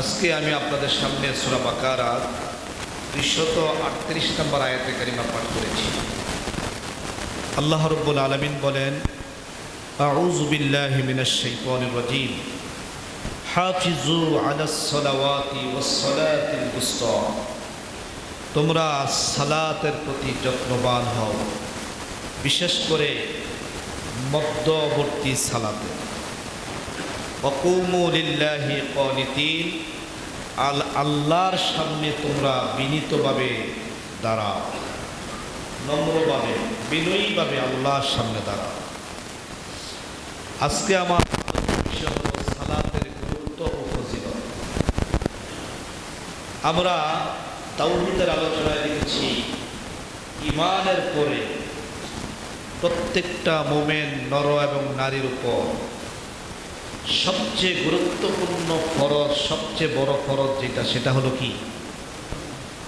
আজকে আমি আপনাদের সামনে সুরা বাকারা দুইশত আটত্রিশ নম্বর আয়াতে কারিমা পাঠ করেছি। আল্লাহ রব্বুল আলমিন বলেন হাফিজু তোমরা সালাতের প্রতি যত্নবান হও, বিশেষ করে মধ্যবর্তী সালাতে। অকুমুলিল্লাহি কনিতিন আল আল্লাহর সামনে তোমরা বিনীতভাবে দাঁড়াও। নম্রভাবে, বিনয়ীভাবে আল্লাহর সামনে দাঁড়াও। আজকে আমার সালাতের গুরুত্ব ও ফজিলত। আমরা তাওহিদের আলোচনায় দেখেছি ইমানের পরে প্রত্যেকটা মোমেন নর এবং নারীর উপর সবচেয়ে গুরুত্বপূর্ণ ফরজ, সবচেয়ে বড় ফরজ যেটা, সেটা হলো কি?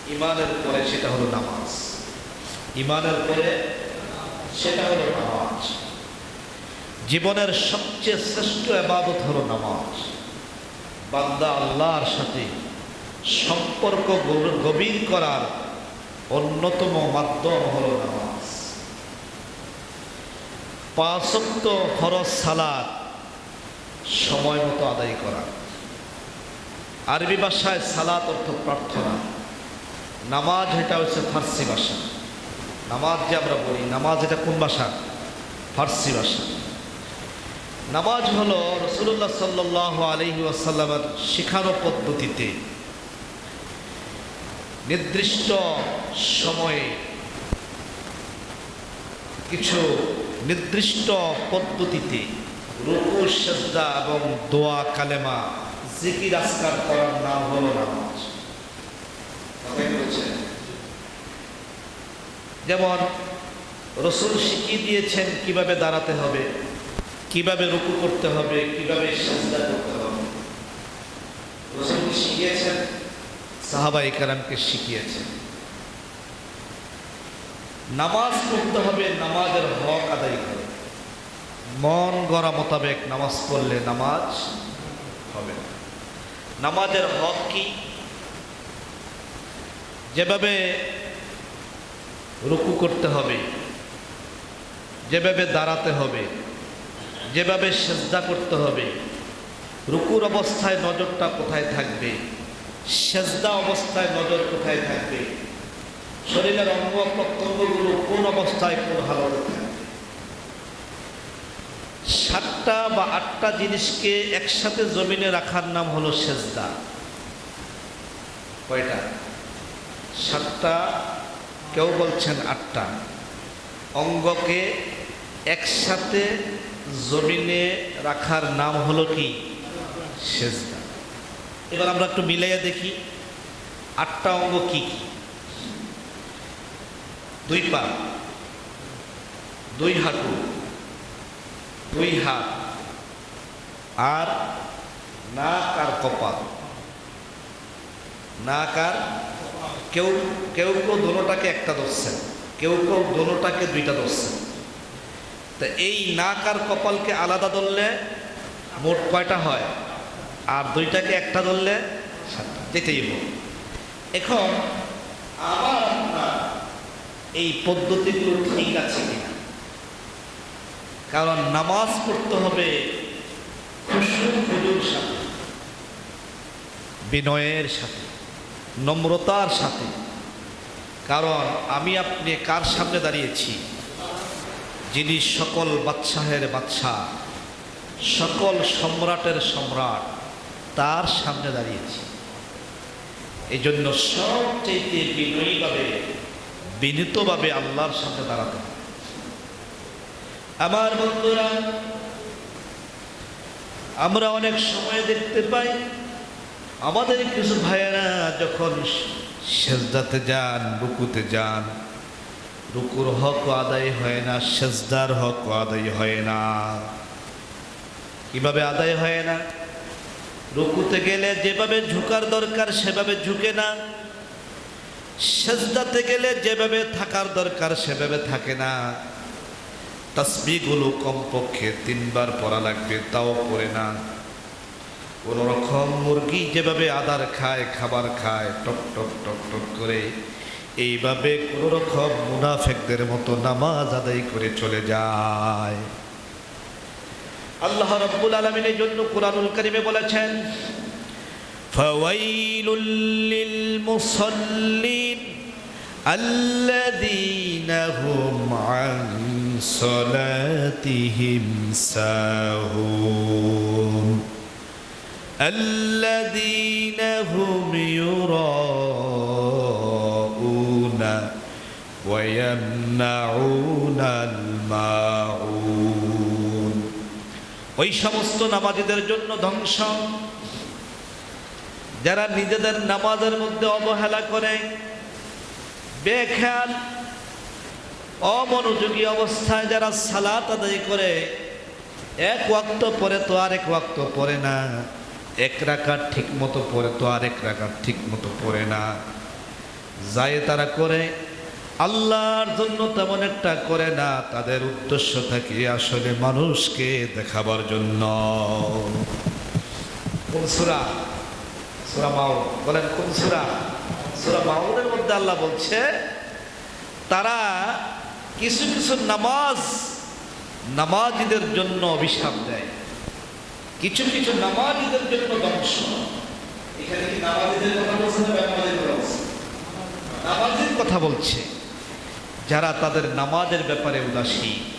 ইমানের পরে সেটা হলো নামাজ। ইমানের পরে সেটা হলো নামাজ। জীবনের সবচেয়ে শ্রেষ্ঠ আবাদত হলো নামাজ। বান্দা আল্লাহর সাথে সম্পর্ক গভীর করার অন্যতম মাধ্যম হলো নামাজ। পাঁচক্ত ফরজ সালাদ সময় মতো আদায় করা। আরবি ভাষায় সালাত অর্থ প্রার্থনা। নামাজ এটা হচ্ছে ফার্সি ভাষা। নামাজ যে আমরা বলি, নামাজ এটা কোন ভাষা? ফার্সি ভাষা। নামাজ হলো রসুল্লাহ সাল্লাহ আলহি আসাল্লামের শিখানো পদ্ধতিতে নির্দিষ্ট সময়ে কিছু নির্দিষ্ট পদ্ধতিতে রুকু, সেজদা এবং দোয়া, কালেমা, জিকির আসকার করার নাম হলো নামাজ। যেমন, রসুল শিখিয়ে দিয়েছেন কীভাবে দাঁড়াতে হবে, কীভাবে রুকু করতে হবে, কীভাবে সেজদা করতে হবে। রসুল শিখিয়েছেন? সাহাবাই কারামকে শিখিয়েছেন। নামাজ পড়তে হবে, নামাজের হক আদায় করে মন গড়া মোতাবেক নামাজ পড়লে নামাজ হবে। নামাজের হক কি? যেভাবে রুকু করতে হবে, যেভাবে দাঁড়াতে হবে, যেভাবে সেজদা করতে হবে, রুকুর অবস্থায় নজরটা কোথায় থাকবে, সেজদা অবস্থায় নজর কোথায় থাকবে, শরীরের অঙ্গ প্রত্যঙ্গগুলো কোন অবস্থায় কোন হালতে থাকবে? সাতটা বা আটটা জিনিসকে একসাথে জমিনে রাখার নাম হলো সেজদা। কয়টা? সাতটা, কেউ বলছেন আটটা। অঙ্গকে একসাথে জমিনে রাখার নাম হলো কি? সেজদা। এবার আমরা একটু মিলাইয়া দেখি, আটটা অঙ্গ কি কি? দুই পা, দুই হাঁটু দুই হাত। আর নাক আর কপাল। নাক আর কেউ কেউ কেউ দোনোটাকে একটা ধরছেন কেউ কেউ দোনোটাকে দুইটা ধরছেন তা এই নাক আর কপালকে আলাদা ধরলে মোট কয়টা হয়? আর দুইটাকে একটা ধরলে যেতেই হোক। এখন আপনার এই পদ্ধতিগুলো ঠিক আছে কিনা? কারণ নামাজ পড়তে হবে বিনয়ের সাথে, নম্রতার সাথে। কারণ আমি আপনি কার সামনে দাঁড়িয়েছি? যিনি সকল বাদশাহের বাদশাহ, সকল সম্রাটের সম্রাট, তার সামনে দাঁড়িয়েছি। এই জন্য সবচেয়ে বিনয়ীভাবে, বিনীতভাবে আল্লাহর সামনে দাঁড়াতে আমার বন্ধুরা, আমরা অনেক সময় দেখতে পাই, আমাদের কিছু ভাইয়েরা যখন সেজদাতে যান, রুকুতে যান, রুকুর হক আদায় হয় না, সেজদার হক আদায় হয় না। কীভাবে আদায় হয় না? রুকুতে গেলে যেভাবে ঝুঁকার দরকার, সেভাবে ঝুঁকে না। সেজদাতে গেলে যেভাবে থাকার দরকার, সেভাবে থাকে না। তসবিগুলো কমপক্ষে তিনবার পড়া লাগবে তাও পড়ে না কোন রকম মুরগি যেভাবে আদার খায় খাবার খায় টক টক টক টক করে এইভাবে কোন রকম মুনাফেকদের মতো নামাজ আদায় করে চলে যায় আল্লাহ রব্বুল আলমিনের জন্য কোরআনুল করিমে বলেছেন فويل للمصلين الذين هم عن صلاتهم ساهون الذين هم يراءون ويمنعون الماعون ওই সমস্ত নামাজিদের জন্য ধ্বংস যারা নিজেদের নামাজের মধ্যে অবহেলা করে বেখেয়াল অমনোযোগী অবস্থায় যারা সালাত আদায় করে, এক ওয়াক্ত পরে তো আর এক ওয়াক্ত পরে না। এক রাকাত ঠিক মতো পরে তো আরেক রাখার ঠিক মতো পড়ে না। যায় তারা করে, আল্লাহর জন্য তেমন একটা করে না, তাদের উদ্দেশ্য থাকে আসলে মানুষকে দেখাবার জন্য। কোন সূরা? সূরা বলেন, কোন সূরা? সূরা মধ্যে আল্লাহ বলছে, তারা কিছু কিছু নামাজ নামাজিদের জন্য অভিশাপ দেয়। কিছু কিছু নামাজিদের জন্য ধ্বংস। কথা বলছে? নামাজের কথা বলছে। যারা তাদের নামাজের ব্যাপারে উদাসীন